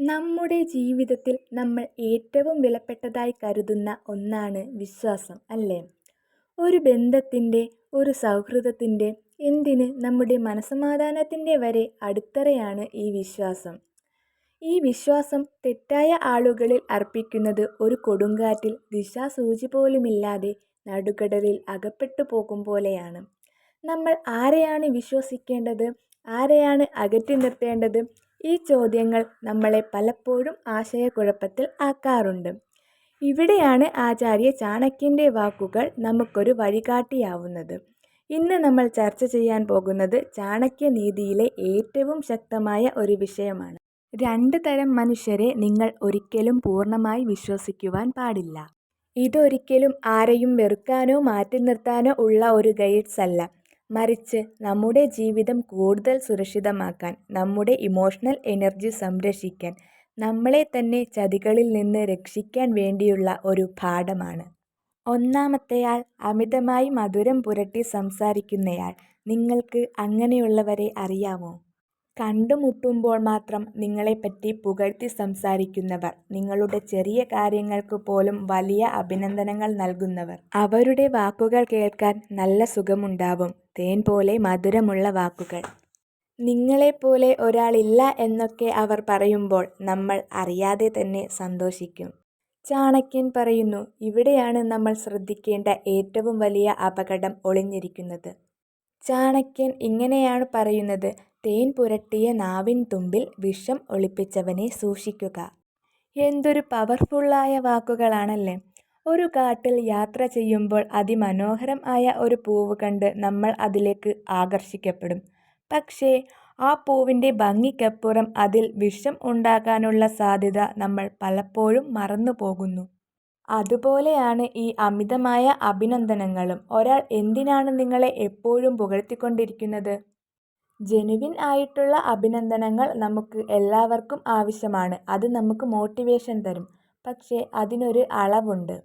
നമ്മുടെ ജീവിതത്തിൽ നമ്മൾ ഏറ്റവും വിലപ്പെട്ടതായി കരുതുന്ന ഒന്നാണ് വിശ്വാസം അല്ലേ? ഒരു ബന്ധത്തിന്റെ ഒരു സൗഹൃദത്തിന്റെ എന്തിന് നമ്മുടെ മനസമാധാനത്തിന്റെ വരെ അടിത്തറയാണ് ഈ വിശ്വാസം. ഈ വിശ്വാസം തെറ്റായ ആളുകളിൽ അർപ്പിക്കുന്നത് ഒരു കൊടുങ്കാറ്റിൽ ദിശാസൂചി പോലുമില്ലാതെ നടുക്കടലിൽ അകപ്പെട്ടു പോകും പോലെയാണ്. നമ്മൾ ആരെയാണ് വിശ്വസിക്കേണ്ടത്? ആരെയാണ് അകറ്റി നിർത്തേണ്ടത്? ഈ ചോദ്യങ്ങൾ നമ്മളെ പലപ്പോഴും ആശയക്കുഴപ്പത്തിൽ ആക്കാറുണ്ട്. ഇവിടെയാണ് ആചാര്യ ചാണക്യന്റെ വാക്കുകൾ നമുക്കൊരു വഴികാട്ടിയാവുന്നത്. ഇന്ന് നമ്മൾ ചർച്ച ചെയ്യാൻ പോകുന്നത് ചാണക്യനീതിയിലെ ഏറ്റവും ശക്തമായ ഒരു വിഷയമാണ്. രണ്ട് തരം മനുഷ്യരെ നിങ്ങൾ ഒരിക്കലും പൂർണമായി വിശ്വസിക്കുവാൻ പാടില്ല. ഇതൊരിക്കലും ആരെയും വെറുക്കാനോ മാറ്റി നിർത്താനോ ഉള്ള ഒരു ഗൈഡ്സ് അല്ല. മറിച്ച് നമ്മുടെ ജീവിതം കൂടുതൽ സുരക്ഷിതമാക്കാൻ നമ്മുടെ ഇമോഷണൽ എനർജി സംരക്ഷിക്കാൻ നമ്മളെ തന്നെ ചതികളിൽ നിന്ന് രക്ഷിക്കാൻ വേണ്ടിയുള്ള ഒരു പാഠമാണ്. ഒന്നാമത്തെയാൾ അമിതമായി മധുരം പുരട്ടി സംസാരിക്കുന്നയാൾ. നിങ്ങൾക്ക് അങ്ങനെയുള്ളവരെ അറിയാമോ? കണ്ടുമുട്ടുമ്പോൾ മാത്രം നിങ്ങളെപ്പറ്റി പുകഴ്ത്തി സംസാരിക്കുന്നവർ നിങ്ങളുടെ ചെറിയ കാര്യങ്ങൾക്ക് പോലും വലിയ അഭിനന്ദനങ്ങൾ നൽകുന്നവർ. അവരുടെ വാക്കുകൾ കേൾക്കാൻ നല്ല സുഖമുണ്ടാവും. തേൻ പോലെ മധുരമുള്ള വാക്കുകൾ. നിങ്ങളെപ്പോലെ ഒരാളില്ല എന്നൊക്കെ അവർ പറയുമ്പോൾ നമ്മൾ അറിയാതെ തന്നെ സന്തോഷിക്കും. ചാണക്യൻ പറയുന്നു ഇവിടെയാണ് നമ്മൾ ശ്രദ്ധിക്കേണ്ട ഏറ്റവും വലിയ അപകടം ഒളിഞ്ഞിരിക്കുന്നത്. ചാണക്യൻ ഇങ്ങനെയാണ് പറയുന്നത് തേൻ പുരട്ടിയ നാവിൻ തുമ്പിൽ വിഷം ഒളിപ്പിച്ചവനെ സൂക്ഷിക്കുക. എന്തൊരു പവർഫുള്ളായ വാക്കുകളാണല്ലേ. ഒരു കാട്ടിൽ യാത്ര ചെയ്യുമ്പോൾ അതിമനോഹരം ആയ ഒരു പൂവ് കണ്ട് നമ്മൾ അതിലേക്ക് ആകർഷിക്കപ്പെടും. പക്ഷേ ആ പൂവിന്റെ ഭംഗിക്കപ്പുറം അതിൽ വിഷം ഉണ്ടാകാനുള്ള സാധ്യത നമ്മൾ പലപ്പോഴും മറന്നു പോകുന്നു. അതുപോലെയാണ് ഈ അമിതമായ അഭിനന്ദനങ്ങളും. ഒരാൾ എന്തിനാണ് നിങ്ങളെ എപ്പോഴും പുകഴ്ത്തിക്കൊണ്ടിരിക്കുന്നത്? ജെനുവിൻ ആയിട്ടുള്ള അഭിനന്ദനങ്ങൾ നമുക്ക് എല്ലാവർക്കും ആവശ്യമാണ്. അത് നമുക്ക് മോട്ടിവേഷൻ തരും. പക്ഷേ അതിനൊരു അളവുണ്ട്.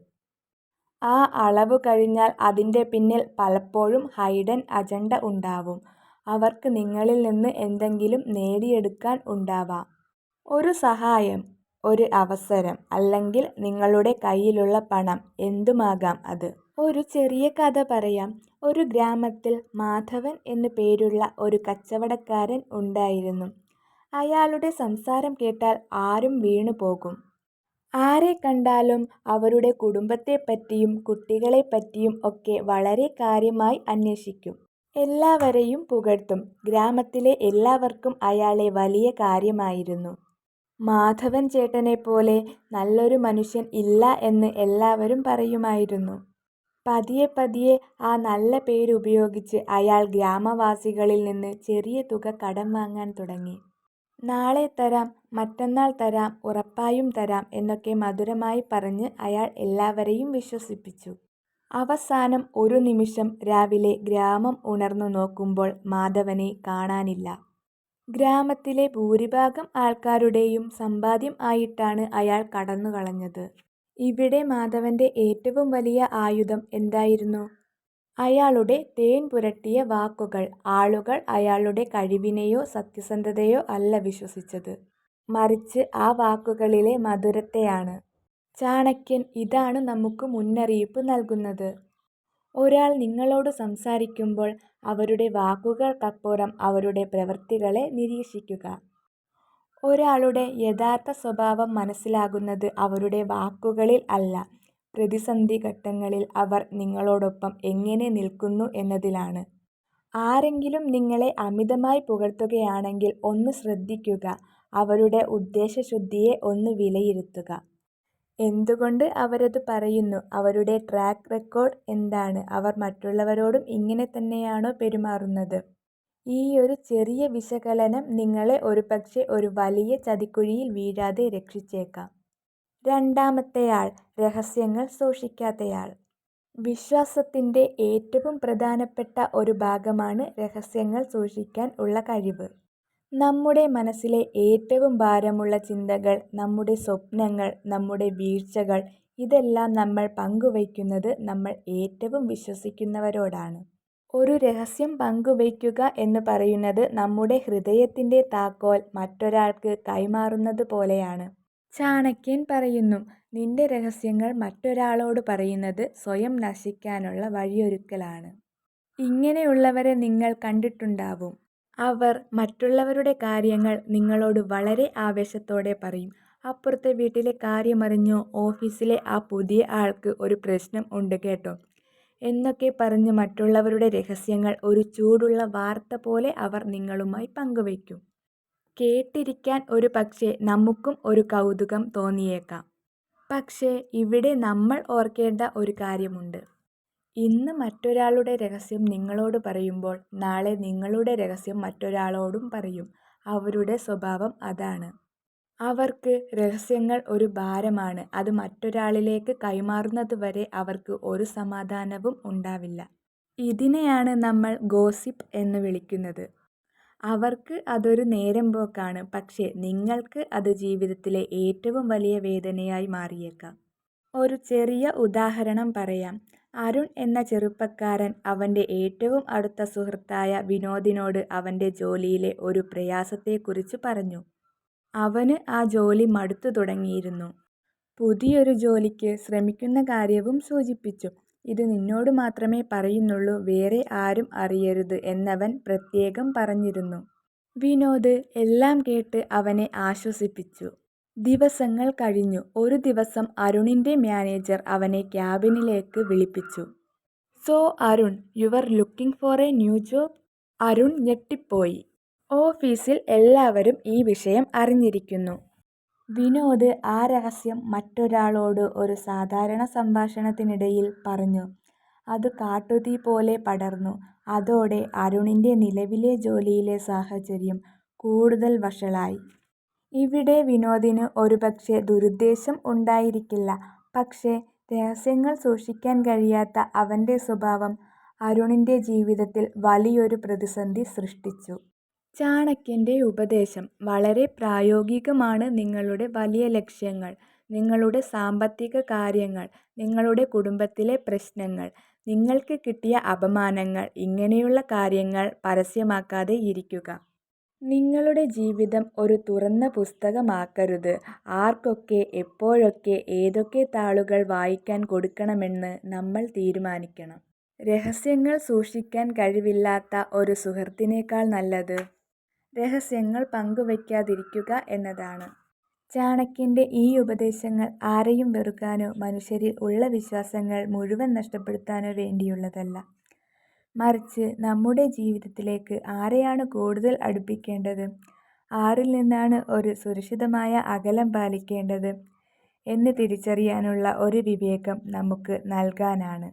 ആ അളവ് കഴിഞ്ഞാൽ അതിന്റെ പിന്നിൽ പലപ്പോഴും ഹൈഡൻ അജണ്ട ഉണ്ടാവും. അവർക്ക് നിങ്ങളിൽ നിന്ന് എന്തെങ്കിലും നേടിയെടുക്കാൻ ഉണ്ടാവാം. ഒരു സഹായം. ഒരു അവസരം അല്ലെങ്കിൽ നിങ്ങളുടെ കയ്യിലുള്ള പണം എന്തുമാകാം അത്? ഒരു ചെറിയ കഥ പറയാം. ഒരു ഗ്രാമത്തിൽ മാധവൻ എന്നു പേരുള്ള ഒരു കച്ചവടക്കാരൻ ഉണ്ടായിരുന്നു. അയാളുടെ സംസാരം കേട്ടാൽ ആരും വീണു പോകും. ആരെ കണ്ടാലും അവരുടെ കുടുംബത്തെപ്പറ്റിയും കുട്ടികളെപ്പറ്റിയും ഒക്കെ വളരെ കാര്യമായി അന്വേഷിക്കും. എല്ലാവരെയും പുകഴ്ത്തും. ഗ്രാമത്തിലെ എല്ലാവർക്കും അയാളെ വലിയ കാര്യമായിരുന്നു. മാധവൻ ചേട്ടനെപ്പോലെ നല്ലൊരു മനുഷ്യൻ ഇല്ല എന്ന് എല്ലാവരും പറയുമായിരുന്നു. പതിയെ പതിയെ ആ നല്ല പേരുപയോഗിച്ച് അയാൾ ഗ്രാമവാസികളിൽ നിന്ന് ചെറിയ തുക കടം വാങ്ങാൻ തുടങ്ങി. നാളെ തരാം മറ്റന്നാൾ തരാം ഉറപ്പായും തരാം എന്നൊക്കെ മധുരമായി പറഞ്ഞ് അയാൾ എല്ലാവരെയും വിശ്വസിപ്പിച്ചു. അവസാനം ഒരു നിമിഷം രാവിലെ ഗ്രാമം ഉണർന്നു നോക്കുമ്പോൾ മാധവനെ കാണാനില്ല. ഗ്രാമത്തിലെ ഭൂരിഭാഗം ആൾക്കാരുടെയും സമ്പാദ്യം ആയിട്ടാണ് അയാൾ കടന്നുകളഞ്ഞത്. ഇവിടെ മാധവന്റെ ഏറ്റവും വലിയ ആയുധം എന്തായിരുന്നു? അയാളുടെ തേൻ പുരട്ടിയ വാക്കുകൾ ആളുകൾ അയാളുടെ കഴിവിനെയോ സത്യസന്ധതയോ അല്ല വിശ്വസിച്ചത്. മറിച്ച് ആ വാക്കുകളിലെ മധുരത്തെയാണ്. ചാണക്യൻ ഇതാണ് നമുക്ക് മുന്നറിയിപ്പ് നൽകുന്നത്. ഒരാൾ നിങ്ങളോട് സംസാരിക്കുമ്പോൾ അവരുടെ വാക്കുകൾക്കപ്പുറം അവരുടെ പ്രവൃത്തികളെ നിരീക്ഷിക്കുക. ഒരാളുടെ യഥാർത്ഥ സ്വഭാവം മനസ്സിലാകുന്നത് അവരുടെ വാക്കുകളിൽ അല്ല. പ്രതിസന്ധി ഘട്ടങ്ങളിൽ അവർ നിങ്ങളോടൊപ്പം എങ്ങനെ നിൽക്കുന്നു എന്നതിലാണ്. ആരെങ്കിലും നിങ്ങളെ അമിതമായി പുകഴ്ത്തുകയാണെങ്കിൽ ഒന്ന് ശ്രദ്ധിക്കുക. അവരുടെ ഉദ്ദേശശുദ്ധിയെ ഒന്ന് വിലയിരുത്തുക. എന്തുകൊണ്ട് അവരത് പറയുന്നു? അവരുടെ ട്രാക്ക് റെക്കോർഡ് എന്താണ്? അവർ മറ്റുള്ളവരോടും ഇങ്ങനെ തന്നെയാണോ പെരുമാറുന്നത്? ഈ ഒരു ചെറിയ വിശകലനം നിങ്ങളെ ഒരുപക്ഷേ ഒരു വലിയ ചതിക്കുഴിയിൽ വീഴാതെ രക്ഷിച്ചേക്കാം. രണ്ടാമത്തെയാൾ രഹസ്യങ്ങൾ സൂക്ഷിക്കാത്തയാൾ. വിശ്വാസത്തിന്റെ ഏറ്റവും പ്രധാനപ്പെട്ട ഒരു ഭാഗമാണ് രഹസ്യങ്ങൾ സൂക്ഷിക്കാൻ ഉള്ള കഴിവ്. നമ്മുടെ മനസ്സിലെ ഏറ്റവും ഭാരമുള്ള ചിന്തകൾ നമ്മുടെ സ്വപ്നങ്ങൾ നമ്മുടെ വീഴ്ചകൾ ഇതെല്ലാം നമ്മൾ പങ്കുവയ്ക്കുന്നത് നമ്മൾ ഏറ്റവും വിശ്വസിക്കുന്നവരോടാണ് ഒരു രഹസ്യം പങ്കുവയ്ക്കുക എന്ന് പറയുന്നത് നമ്മുടെ ഹൃദയത്തിന്റെ താക്കോൽ മറ്റൊരാൾക്ക് കൈമാറുന്നത് പോലെയാണ്. ചാണക്യൻ പറയുന്നു, നിന്റെ രഹസ്യങ്ങൾ മറ്റൊരാളോട് പറയുന്നത് സ്വയം നശിക്കാനുള്ള വഴിയൊരുക്കലാണ്. ഇങ്ങനെയുള്ളവരെ നിങ്ങൾ കണ്ടിട്ടുണ്ടാവും. അവർ മറ്റുള്ളവരുടെ കാര്യങ്ങൾ നിങ്ങളോട് വളരെ ആവേശത്തോടെ പറയും. അപ്പുറത്തെ വീട്ടിലെ കാര്യമറിഞ്ഞോ, ഓഫീസിലെ ആ പുതിയ ആൾക്ക് ഒരു പ്രശ്നം ഉണ്ട് കേട്ടോ എന്നൊക്കെ പറഞ്ഞ് മറ്റുള്ളവരുടെ രഹസ്യങ്ങൾ ഒരു ചൂടുള്ള വാർത്ത പോലെ അവർ നിങ്ങളുമായി പങ്കുവയ്ക്കും. കേട്ടിരിക്കാൻ ഒരു പക്ഷേ നമുക്കും ഒരു കൗതുകം തോന്നിയേക്കാം. പക്ഷേ ഇവിടെ നമ്മൾ ഓർക്കേണ്ട ഒരു കാര്യമുണ്ട്. ഇന്ന് മറ്റൊരാളുടെ രഹസ്യം നിങ്ങളോട് പറയുമ്പോൾ നാളെ നിങ്ങളുടെ രഹസ്യം മറ്റൊരാളോടും പറയും. അവരുടെ സ്വഭാവം അതാണ്. അവർക്ക് രഹസ്യങ്ങൾ ഒരു ഭാരമാണ്. അത് മറ്റൊരാളിലേക്ക് കൈമാറുന്നത് വരെ അവർക്ക് ഒരു സമാധാനവും ഉണ്ടാവില്ല. ഇതിനെയാണ് നമ്മൾ ഗോസിപ്പ് എന്ന് വിളിക്കുന്നത്. അവർക്ക് അതൊരു നേരമ്പോക്കാണ്. പക്ഷേ നിങ്ങൾക്ക് അത് ജീവിതത്തിലെ ഏറ്റവും വലിയ വേദനയായി മാറിയേക്കാം. ഒരു ചെറിയ ഉദാഹരണം പറയാം. അരുൺ എന്ന ചെറുപ്പക്കാരൻ അവന്റെ ഏറ്റവും അടുത്ത സുഹൃത്തായ വിനോദിനോട് അവന്റെ ജോലിയിലെ ഒരു പ്രയാസത്തെക്കുറിച്ച് പറഞ്ഞു. അവന് ആ ജോലി മടുത്തു തുടങ്ങിയിരുന്നു. പുതിയൊരു ജോലിക്ക് ശ്രമിക്കുന്ന കാര്യവും സൂചിപ്പിച്ചു. ഇത് നിന്നോട് മാത്രമേ പറയുന്നുള്ളൂ, വേറെ ആരും അറിയരുത് എന്നവൻ പ്രത്യേകം പറഞ്ഞിരുന്നു. വിനോദ് എല്ലാം കേട്ട് അവനെ ആശ്വസിപ്പിച്ചു. ദിവസങ്ങൾ കഴിഞ്ഞു. ഒരു ദിവസം അരുണിന്റെ മാനേജർ അവനെ ക്യാബിനിലേക്ക് വിളിപ്പിച്ചു. So Arun, you're looking for a new job? Arun ഞെട്ടിപ്പോയി. ഓഫീസിൽ എല്ലാവരും ഈ വിഷയം അറിഞ്ഞിരിക്കുന്നു. വിനോദ് ആ രഹസ്യം മറ്റൊരാളോട് ഒരു സാധാരണ സംഭാഷണത്തിനിടയിൽ പറഞ്ഞു. അത് കാട്ടുതീ പോലെ പടർന്നു. അതോടെ അരുണിന്റെ നിലവിലെ ജോലിയിലെ സാഹചര്യം കൂടുതൽ വഷളായി. ഇവിടെ വിനോദിന് ഒരുപക്ഷേ ദുരുദ്ദേശം ഉണ്ടായിരിക്കില്ല. പക്ഷേ രഹസ്യങ്ങൾ സൂക്ഷിക്കാൻ കഴിയാത്ത അവന്റെ സ്വഭാവം അരുണിന്റെ ജീവിതത്തിൽ വലിയൊരു പ്രതിസന്ധി സൃഷ്ടിച്ചു. ചാണക്യന്റെ ഉപദേശം വളരെ പ്രായോഗികമാണ് നിങ്ങളുടെ വലിയ ലക്ഷ്യങ്ങൾ, നിങ്ങളുടെ സാമ്പത്തിക കാര്യങ്ങൾ, നിങ്ങളുടെ കുടുംബത്തിലെ പ്രശ്നങ്ങൾ, നിങ്ങൾക്ക് കിട്ടിയ അപമാനങ്ങൾ ഇങ്ങനെയുള്ള കാര്യങ്ങൾ പരസ്യമാക്കാതെ ഇരിക്കുക. നിങ്ങളുടെ ജീവിതം ഒരു തുറന്ന പുസ്തകമാക്കരുത്. ആർക്കൊക്കെ എപ്പോഴൊക്കെ ഏതൊക്കെ താളുകൾ വായിക്കാൻ കൊടുക്കണമെന്ന് നമ്മൾ തീരുമാനിക്കണം. രഹസ്യങ്ങൾ സൂക്ഷിക്കാൻ കഴിവില്ലാത്ത ഒരു സുഹൃത്തിനേക്കാൾ നല്ലത് രഹസ്യങ്ങൾ പങ്കുവയ്ക്കാതിരിക്കുക എന്നതാണ്. ചാണക്യന്റെ ഈ ഉപദേശങ്ങൾ ആരെയും വെറുക്കാനോ മനുഷ്യരിൽ ഉള്ള വിശ്വാസങ്ങൾ മുഴുവൻ നഷ്ടപ്പെടുത്താനോ വേണ്ടിയുള്ളതല്ല. മറിച്ച് നമ്മുടെ ജീവിതത്തിലേക്ക് ആരെയാണ് കൂടുതൽ അടുപ്പിക്കേണ്ടത്, ആരിൽ നിന്നാണ് ഒരു സുരക്ഷിതമായ അകലം പാലിക്കേണ്ടത് എന്ന് തിരിച്ചറിയാനുള്ള ഒരു വിവേകം നമുക്ക് നൽകാനാണ്.